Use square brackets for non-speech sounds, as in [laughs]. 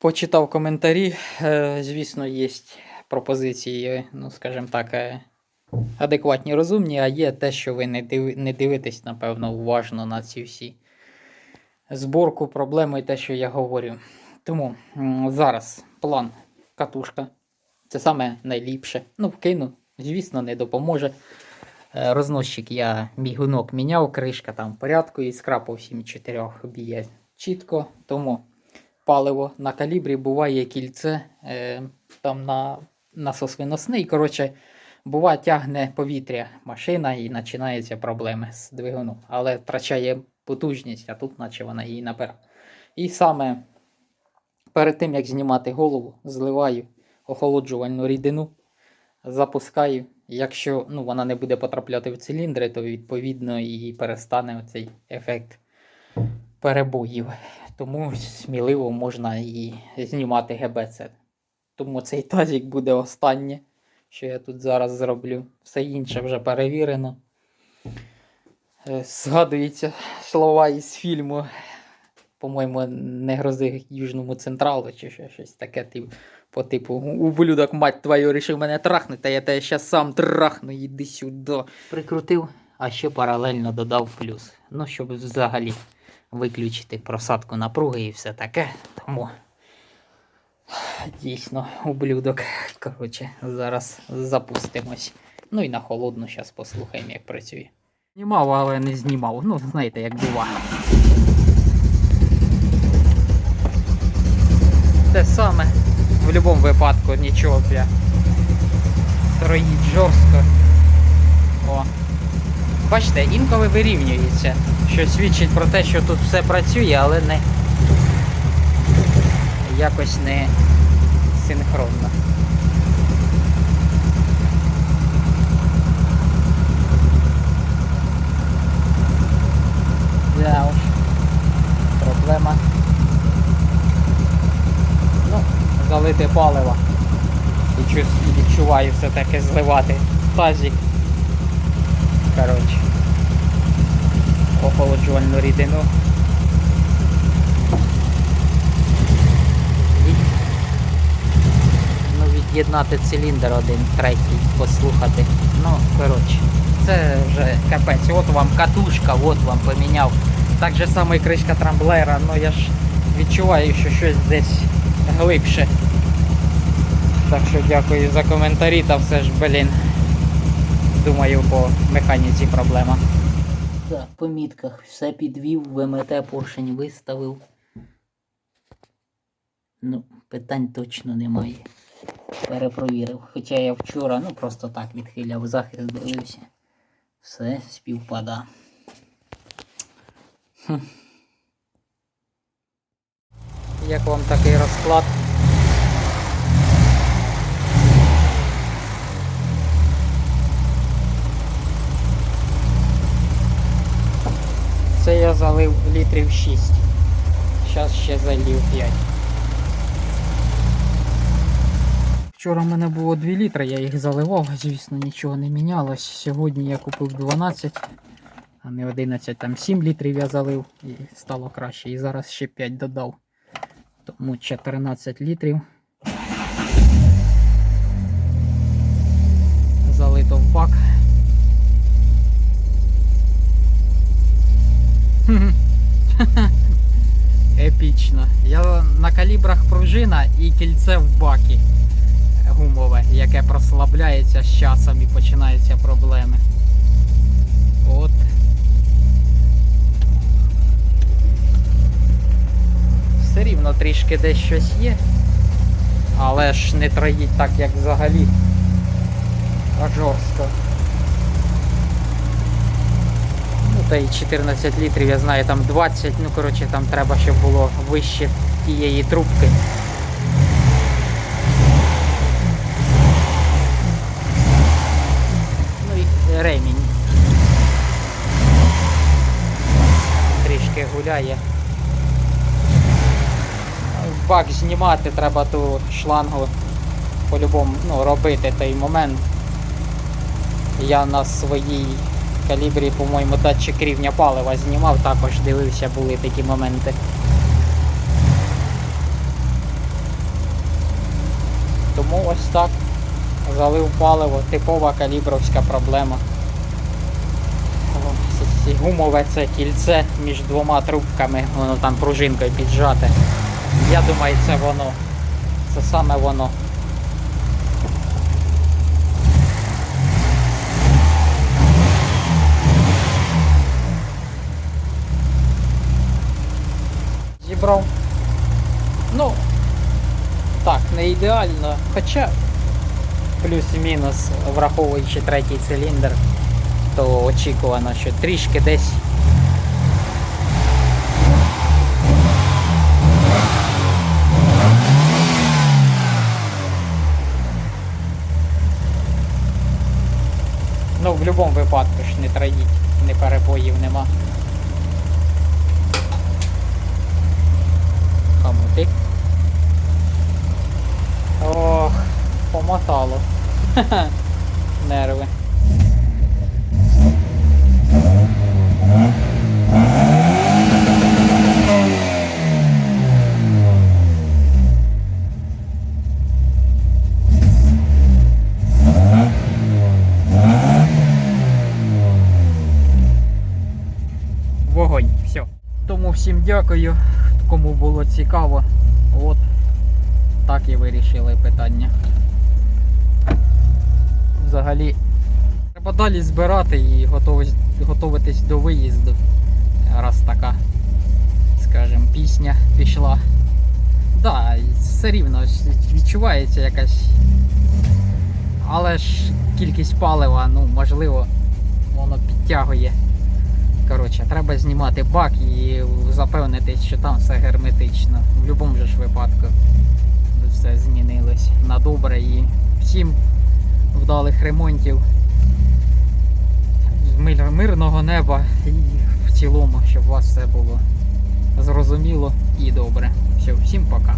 Почитав коментарі. Е, Звісно, є пропозиції, ну, скажімо так, е, адекватні, розумні, а є те, що ви не, див... не дивитесь, напевно, уважно на ці всі зборку, проблеми і те, що я говорю. Тому зараз план катушка. Це саме найліпше. Ну, вкину, звісно, не допоможе. Е, Розносчик я мігунок міняв, кришка там в порядку, іскра по всім чотирьох б'є чітко. Тому паливо на калібрі буває кільце е, там на насос виносний. Коротше, буває, тягне повітря машина і починаються проблеми з двигуном. Але втрачає потужність, а тут, наче вона її набирає. І саме перед тим, як знімати голову, зливаю охолоджувальну рідину, запускаю. Якщо ну, вона не буде потрапляти в циліндри, то відповідно і перестане цей ефект перебоїв. Тому сміливо можна і знімати ГБЦ. Тому цей тазик буде останнє, що я тут зараз зроблю. Все інше вже перевірено. Е, Згадуються слова із фільму, по-моєму, не грози Южному Централу, чи ще щось таке, по типу ублюдок, мать твою, рішив мене трахнути, а я тебе щас сам трахну, іди сюди. Прикрутив, а ще паралельно додав плюс. Ну, щоб взагалі виключити просадку напруги і все таке. Тому дійсно ублюдок. Коротше, зараз запустимось. Ну і на холодну зараз послухаємо, як працює. Знімав, але не знімав. Ну, знаєте, як буває. Те саме. В будь-якому випадку нічого бля. Строїть жорстко. Бачите, інколи вирівнюється, що свідчить про те, що тут все працює, але не якось не синхронно. Да уж. Проблема. Ну, залити паливо. І відчуваю все-таки зливати тазик. Коротше. Охолоджувальну рідину. І, ну, від'єднати циліндр один, третій, послухати. Ну, коротше, це вже капець. От вам катушка, от вам поміняв. Так же само і кришка трамблера, ну я ж відчуваю, що щось десь глибше. Так що дякую за коментарі, та все ж, блін. Думаю, по механіці проблема. Так, по мітках все підвів, ВМТ поршень виставив. Ну, питань точно немає. Перепровірив. Хоча я вчора, ну просто так відхиляв захист, дивився. Все співпада. Хм. Як вам такий розклад? Це я залив літрів 6. Зараз ще залив 5. Вчора в мене було 2 літри, я їх заливав, звісно, нічого не мінялось. Сьогодні я купив 12, а не 11, там 7 літрів я залив і стало краще. І зараз ще 5 додав. Тому 14 літрів. Залито в бак. Епічно. Я на калібрах пружина і кільце в бакі гумове, яке прослабляється з часом і починаються проблеми. От. Все рівно трішки десь щось є. Але ж не троїть так, як взагалі. А жорстко. Та й 14 літрів, я знаю, там 20, ну коротше там треба, щоб було вище тієї трубки. Ну і ремінь. Трішки гуляє. Бак знімати треба ту шлангу по-любому ну, робити той момент. Я на своїй калібрі, по-моєму, датчик рівня палива знімав, також дивився, були такі моменти. Тому ось так. Залив паливо, типова калібровська проблема. Гумове це кільце між двома трубками, воно там пружинкою піджате. Я думаю, це воно. Це саме воно. Зібрав. Ну, так, не ідеально. Хоча плюс-мінус, враховуючи третій циліндр, то очікувано, що трішки десь. Ну, в будь-якому випадку ж не традіть, не перебоїв нема. [laughs] Нерви. Вогонь, все. Тому всім дякую, кому було цікаво. От так і вирішили питання. Взагалі, треба далі збирати і готуватись до виїзду. Раз така, скажімо, пісня пішла. Да, все рівно відчувається якась. Але ж кількість палива, ну, можливо, воно підтягує. Коротше, треба знімати бак і запевнитись, що там все герметично. В будь-якому ж випадку все змінилось на добре і всім вдалих ремонтів, мир- мирного неба і в цілому, щоб у вас все було зрозуміло і добре. Все, всім пока.